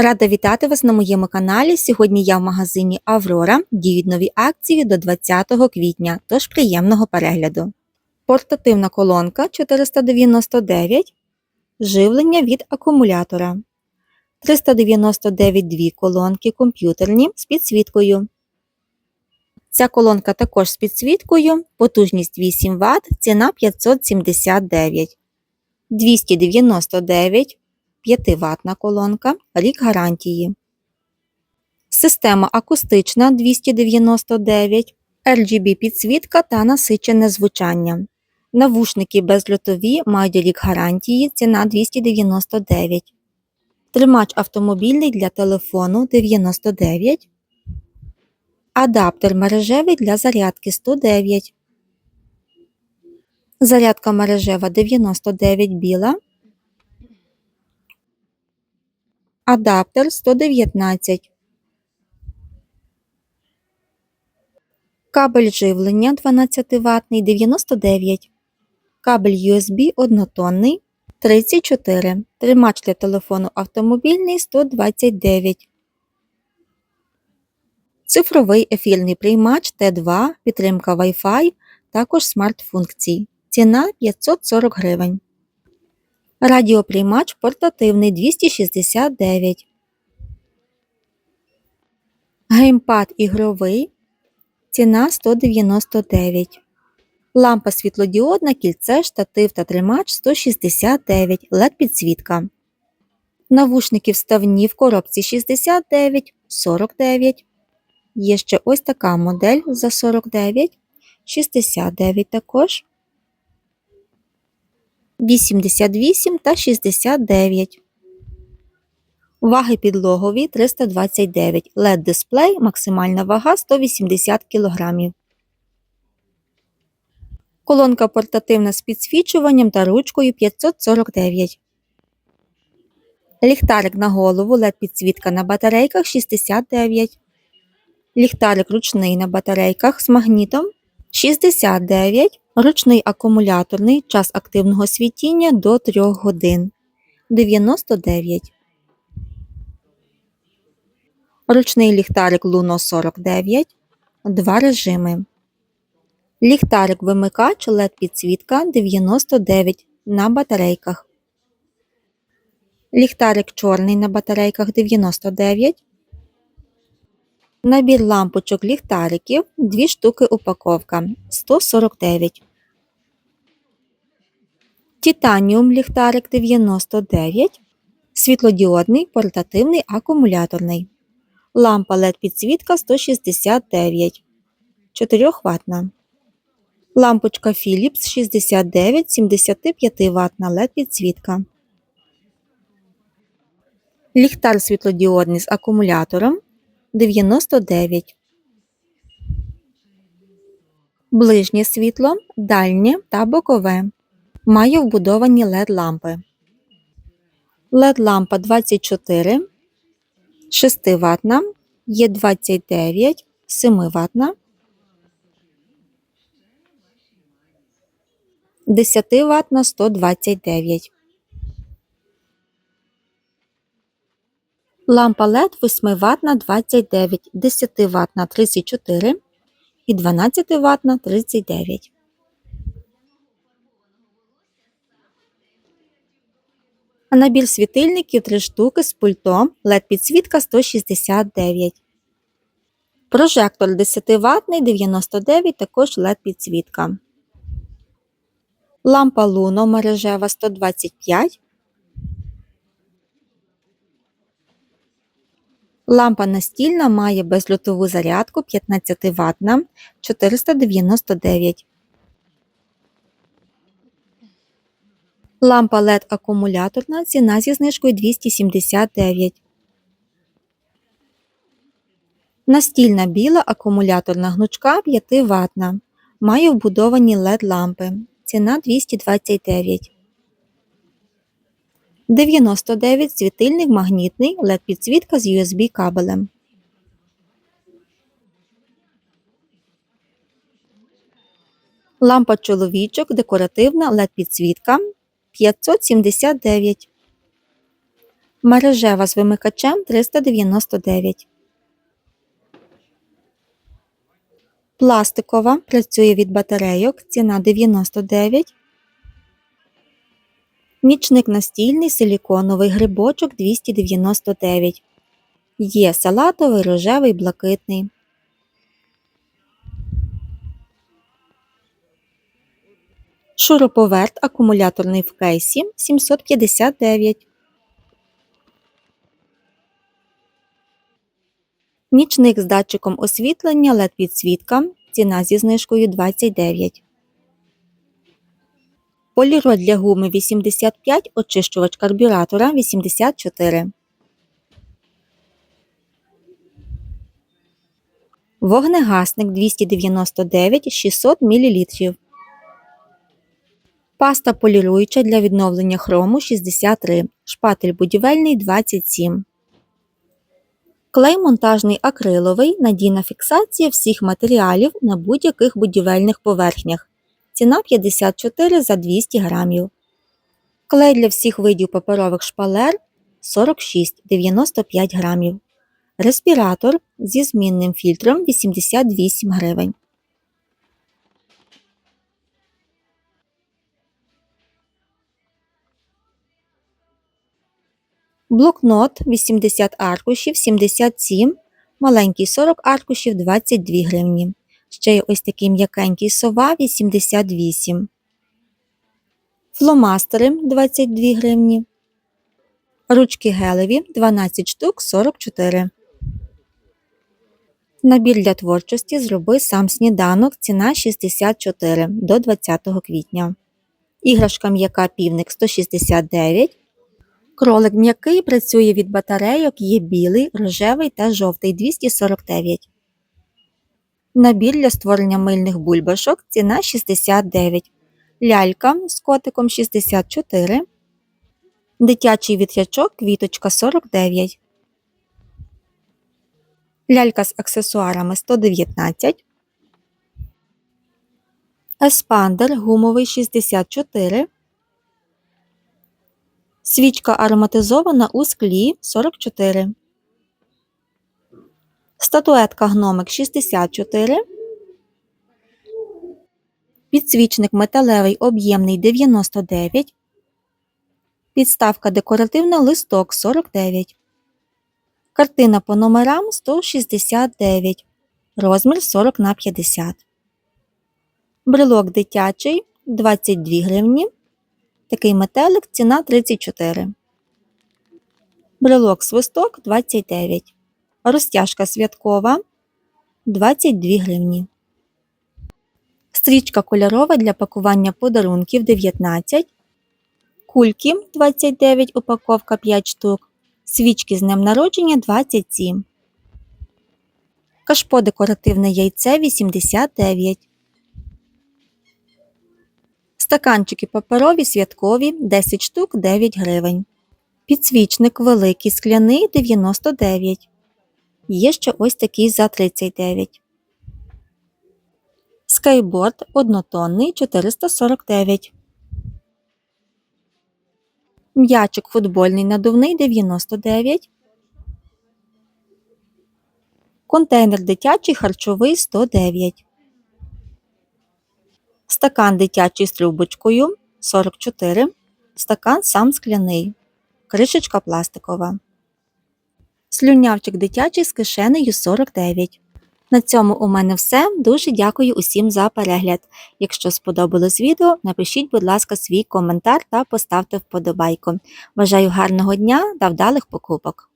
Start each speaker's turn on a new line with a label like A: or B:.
A: Рада вітати вас на моєму каналі. Сьогодні я в магазині Аврора. Діють нові акції до 20 квітня, тож приємного перегляду. Портативна колонка 499, живлення від акумулятора. 399 дві колонки комп'ютерні з підсвіткою. Ця колонка також з підсвіткою, потужність 8 Вт, ціна 579. 299 5-ваттна колонка, рік гарантії. Система акустична 299, RGB підсвітка та насичене звучання. Навушники безльотові мають рік гарантії, ціна 299. Тримач автомобільний для телефону 99. Адаптер мережевий для зарядки 109. Зарядка мережева 99 біла. Адаптер 119. Кабель живлення 12 ватний 99. Кабель USB однотонний 34. Тримач для телефону автомобільний 129. Цифровий ефірний приймач Т2, підтримка Wi-Fi, також смарт-функцій. Ціна 540 гривень. Радіоприймач портативний 269. Геймпад ігровий. Ціна 199. Лампа світлодіодна, кільце, штатив та тримач 169 LED підсвітка. Навушники вставні в коробці 69, 49. Є ще ось така модель за 49, 69 також. 88 та 69. Ваги підлогові 329. LED дисплей, максимальна вага 180 кг. Колонка портативна з підсвічуванням та ручкою 549. Ліхтарик на голову LED підсвітка на батарейках 69. Ліхтарик ручний на батарейках з магнітом 69. Ручний акумуляторний час активного світіння до 3 годин 99. Ручний ліхтарик Luno 49. Два режими. Ліхтарик вимикач LED підсвітка 99 на батарейках. Ліхтарик чорний на батарейках 99. Набір лампочок ліхтариків 2 штуки упаковка 149. Титаніум ліхтарик 99. Світлодіодний портативний акумуляторний. Лампа LED підсвітка 169. 4 ватна. Лампочка Philips 69 75 ватна LED підсвітка. Ліхтар світлодіодний з акумулятором 99. Ближнє світло, дальнє та бокове. Має вбудовані LED лампи. LED лампа 24, 6 ватна, є 29, 7 ватна, 10 ватна 129. Лампа LED 8 ватна 29, 10 ватна 34 і 12 ватна 39. А набір світильників 3 штуки з пультом LED підсвітка 169. Прожектор 10 ватний 99 також LED підсвітка. Лампа Luno мережева 125. Лампа настільна має безлютову зарядку 15 ватна 499. Лампа LED акумуляторна ціна зі знижкою 279. Настільна біла акумуляторна гнучка 5 ватна. Має вбудовані LED лампи. Ціна 229. 99 світильник магнітний LED підсвітка з USB кабелем. Лампа чоловічок декоративна LED підсвітка 579. Мережева з вимикачем 399. Пластикова працює від батарейок, ціна 99. Нічник настільний силіконовий грибочок 299. Є салатовий, рожевий, блакитний. Шуруповерт акумуляторний в кейсі 759. Нічник з датчиком освітлення LED підсвітка. Ціна зі знижкою 29. Поліроль для гуми 85, очищувач карбюратора 84. Вогнегасник 299 600 мл. Паста поліруюча для відновлення хрому 63. Шпатель будівельний 27. Клей монтажний акриловий, надійна фіксація всіх матеріалів на будь-яких будівельних поверхнях. Ціна 54 за 200 грамів. Клей для всіх видів паперових шпалер 46-95 грамів. Респіратор зі змінним фільтром 88 гривень. Блокнот 80 аркушів 77, маленький 40 аркушів 22 гривні. Ще є ось такий м'якенький сова 88. Фломастери 22 гривні. Ручки гелеві 12 штук 44. Набір для творчості зроби сам сніданок. Ціна 64 до 20 квітня. Іграшка м'яка півник 169. Кролик м'який працює від батарейок, є білий, рожевий та жовтий 249. Набір для створення мильних бульбашок ціна 69. Лялька з котиком 64. Дитячий вітрячок квіточка 49. Лялька з аксесуарами 119. Еспандер гумовий 64. Свічка ароматизована у склі 44. Статуетка гномик 64. Підсвічник металевий об'ємний 99. Підставка декоративна листок 49. Картина по номерам 169. Розмір 40 на 50. Брелок дитячий 22 гривні. Такий метелик ціна 34. Брелок свисток 29. Розтяжка святкова 22 гривні. Стрічка кольорова для пакування подарунків 19. Кульки 29 упаковка 5 штук. Свічки з днем народження 27. Кашпо декоративне яйце 89. Стаканчики паперові святкові 10 штук 9 гривень. Підсвічник великий скляний 99. Є ще ось такий за 39. Скейборд однотонний 449. М'ячик футбольний надувний 99. Контейнер дитячий харчовий 109. Стакан дитячий з трубочкою 44. Стакан сам скляний. Кришечка пластикова. Слюнявчик дитячий з кишенею 49. На цьому у мене все. Дуже дякую усім за перегляд. Якщо сподобалось відео, напишіть, будь ласка, свій коментар та поставте вподобайку. Бажаю гарного дня та вдалих покупок!